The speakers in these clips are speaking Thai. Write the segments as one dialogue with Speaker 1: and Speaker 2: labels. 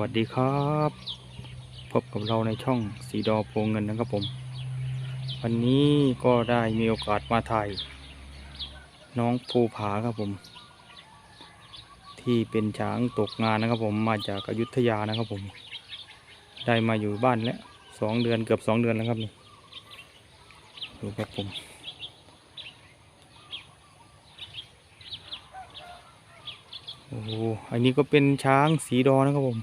Speaker 1: วัสดีครับ พบกับเราในช่องสีดอโพเงินนะครับผม วันนี้ก็ได้มีโอกาสมาถ่าย น้องภูผาครับผม ที่เป็นช้างตกงานนะครับผมมาจากอยุธยานะครับผม ได้มาอยู่บ้านแล้วสองเดือนเกือบสองเดือนแล้วครับนี่ดูครับผมโอ้โห อันนี้ก็เป็นช้างสีดอนะครับผม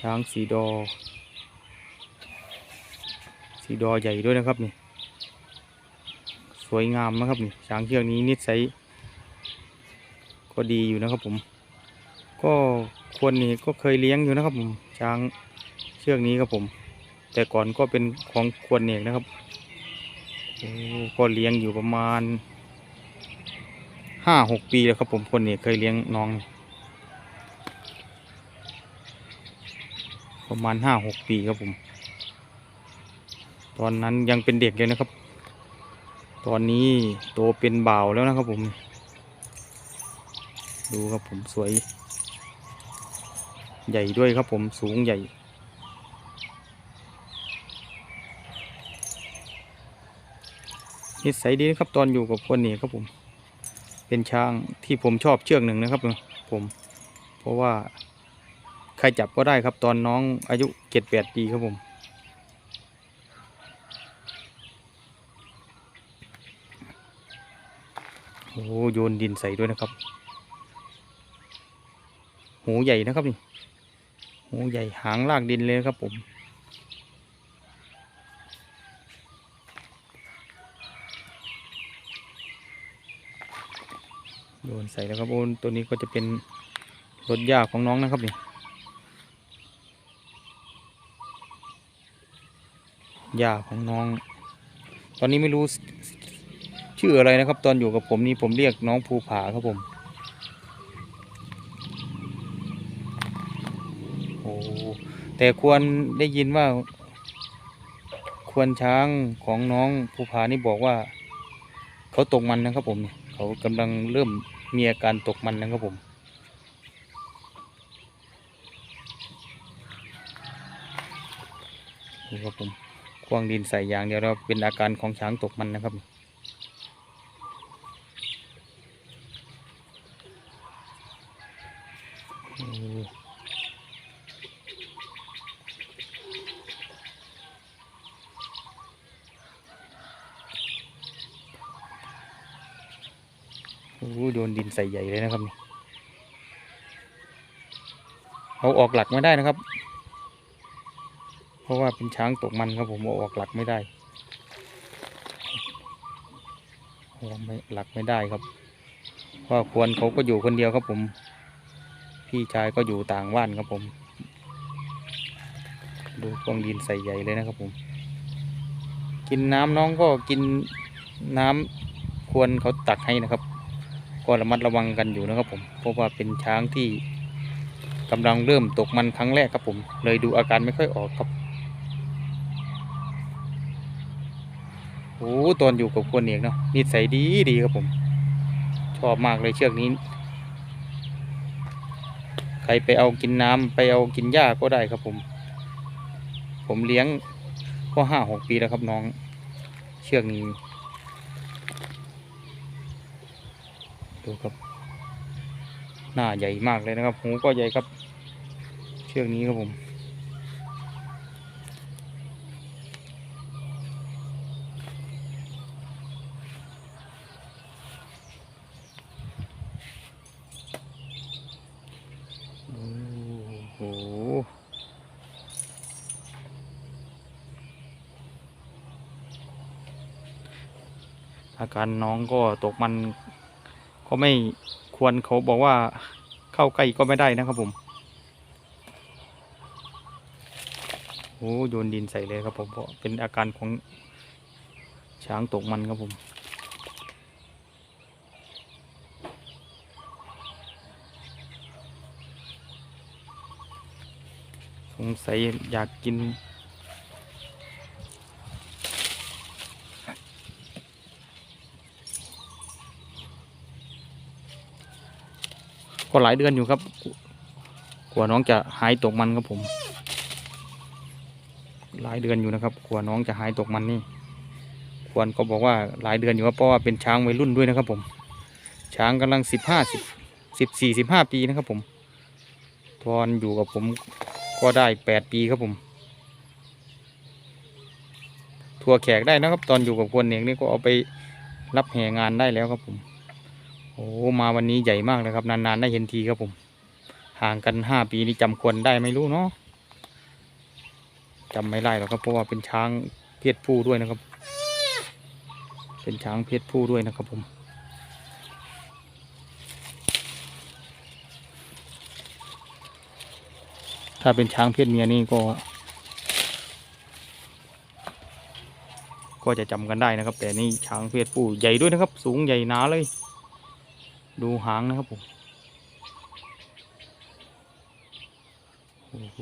Speaker 1: ช้างสีดอ สีดอใหญ่ด้วยนะครับนี่ สวยงามนะครับนี่ ช้างเชือกนี้นิสัยก็ดีอยู่นะครับผม ก็ควรนี่ก็เคยเลี้ยงอยู่นะครับผม ช้างเชือกนี้ครับผม แต่ก่อนก็เป็นของควรเนกนะครับ ก็เลี้ยงอยู่ประมาณห้าหกปีแล้วครับผมคนนี้เคยเลี้ยงน้อง ประมาณห้าหกปีครับผม ตอนนั้นยังเป็นเด็กเลยนะครับ ตอนนี้โตเป็นบ่าวแล้วนะครับผม ดูครับผมสวย ใหญ่ด้วยครับผมสูงใหญ่นิสัยดีนะครับตอนอยู่กับคนนี้ครับผม เป็นช้างที่ผมชอบเชือกหนึ่งนะครับผม เพราะว่า ใครจับก็ได้ครับตอนน้องอายุเจ็ดแปดปีครับผม โอ้โหโยนดินใส่ด้วยนะครับ หูใหญ่นะครับนี่หูใหญ่หางลากดินเลยครับผมโยนใส่แล้วครับโอ้ตัวนี้ก็จะเป็นรถยาของน้องนะครับนี่ ยาของน้อง ตอนนี้ไม่รู้ชื่ออะไรนะครับ ตอนอยู่กับผมนี่ผมเรียกน้องภูผาครับผมโอ้แต่ควรได้ยินว่า ควรช้างของน้องภูผานี่บอกว่า เขาตกมันนะครับผมเนี่ยเขากำลังเริ่มมีอาการตกมันนะครับผมนี่ครับผม ควางดินใส่ยางเดียวแล้วเป็นอาการของช้างตกมันนะครับ โอ้โหโดนดินใส่ใหญ่เลยนะครับนี่เอาออกหลักไม่ได้นะครับ ราะว่าเป็นช้างตกมันครับผมเอาออกหลักไม่ได้เอาไม่หลักไม่ได้ครับเพราะควรเขาก็อยู่คนเดียวครับผม พี่ชายก็อยู่ต่างบ้านครับผม ดูกองดินใส่ใหญ่เลยนะครับผม กินน้ำน้องก็กินน้ำควรเขาตักให้นะครับ ก็ระมัดระวังกันอยู่นะครับผม เพราะว่าเป็นช้างที่กำลังเริ่มตกมันครั้งแรกครับผม เลยดูอาการไม่ค่อยออกครับ โอ้ตอนอยู่กับคนเอกเนาะนิสัยดีดีครับผม ชอบมากเลยเชือกนี้ ใครไปเอากินน้ำไปเอากินหญ้าก็ได้ครับผม ผมเลี้ยงก็ห้าหกปีแล้วครับน้อง เชือกนี้ ดูครับ หน้าใหญ่มากเลยนะครับ หูก็ใหญ่ครับ เชือกนี้ครับผม โอ้โห อาการน้องก็ตกมันก็ไม่ควรเขาบอกว่าเข้าใกล้ก็ไม่ได้นะครับผมโอ้โยนดินใส่เลยครับผมเพราะเป็นอาการของช้างตกมันครับผม สงสัยอยากกิน ก็หลายเดือนอยู่ครับกลัวน้องจะหายตกมันครับผม หลายเดือนอยู่นะครับกลัวน้องจะหายตกมันนี่ ควรก็บอกว่าหลายเดือนอยู่ครับเพราะว่าเป็นช้างวัยรุ่นด้วยนะครับ ผม ช้างกำลังสิบห้าสิบสิบสี่สิบห้าปีนะครับผมตอนอยู่กับผมก็ได้แปดปีครับผม ทัวร์แขกได้นะครับ ตอนอยู่กับคนเองนี่ก็เอาไปรับแห่งานได้แล้วครับผม โอ้มาวันนี้ใหญ่มากเลยครับ นานๆได้เห็นทีครับผม ห่างกันห้าปีนี่จำควรได้ไม่รู้เนาะจำไม่ได้หรอกครับเพราะว่าเป็นช้างเพศผู้ด้วยนะครับ เป็นช้างเพศผู้ด้วยนะครับผมถ้าเป็นช้างเพศเมียนี่ก็ ก็จะจำกันได้นะครับ แต่นี่ช้างเพศผู้ใหญ่ด้วยนะครับ สูงใหญ่หนาเลย ดูหางนะครับผมโอ้โห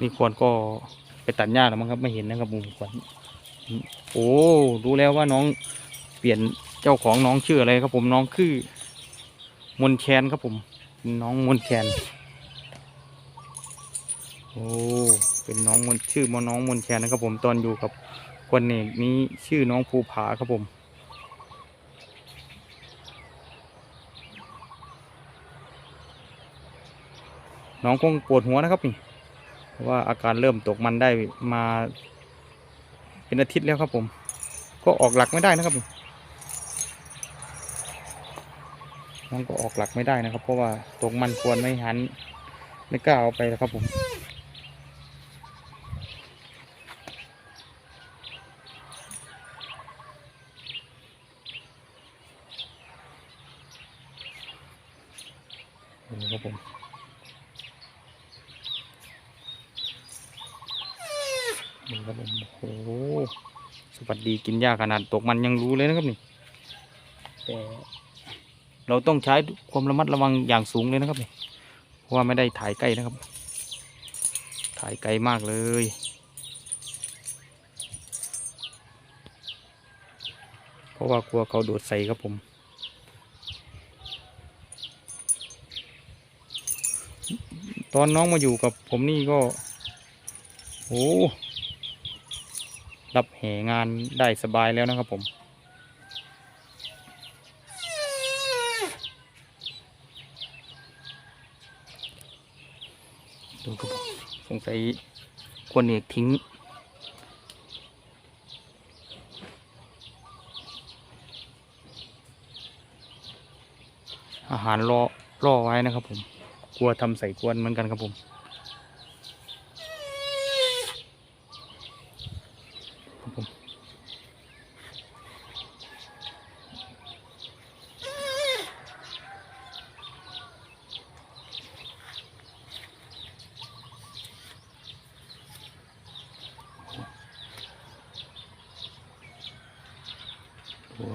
Speaker 1: นี่ควรก็ไปตัดหญ้าแล้วมั้งครับไม่เห็นนะครับมุมควรโอ้รู้แล้วว่าน้องเปลี่ยนเจ้าของน้องชื่ออะไรครับผมน้องคือมนแคนครับผม น้องมนแคนโอ้ เป็นน้องมนชื่อมน้องมนแคนนะครับผมตอนอยู่กับคนเอกนี้ชื่อน้องภูผาครับผมน้องคงปวดหัวนะครับนี่เพราะว่าอาการเริ่มตกมันได้มาเป็นอาทิตย์แล้วครับผม ก็ออกหลักไม่ได้นะครับนี่น้องก็ออกหลักไม่ได้นะครับ เพราะว่าตกมันควรไม่หันไม่กล้าเอาไปแล้วครับผม นี่ครับผม นี่ครับผมโอ้โหสวัสดีกินหญ้าขนาดตกมันยังรู้เลยนะครับนี่แต่เราต้องใช้ความระมัดระวังอย่างสูงเลยนะครับนี่เพราะว่าไม่ได้ถ่ายใกล้นะครับ ถ่ายไกลมากเลยเพราะว่ากลัวเขาโดดใส่ครับผมตอนน้องมาอยู่กับผมนี่ก็ โอ้ รับแห่งานได้สบายแล้วนะครับผมดูครับสงสัยควรเอกทิ้งอาหารรอรอไว้นะครับผม กลัวทำใส่กวนเหมือนกันครับผม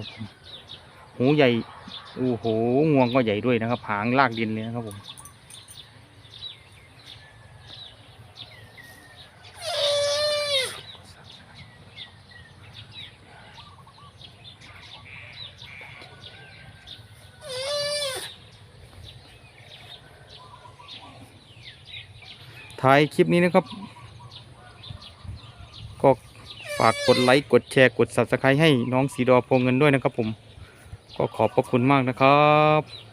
Speaker 1: ดูครับผมหูใหญ่โอ้โหงวงก็ใหญ่ด้วยนะครับ หางลากดินเลยนะครับผมท้ายคลิปนี้นะครับากกดไลค์กดแชร์กด subscribe ให้น้องสีดอพงเงินด้วยนะครับผม ก็ขอบพระคุณมากนะครับ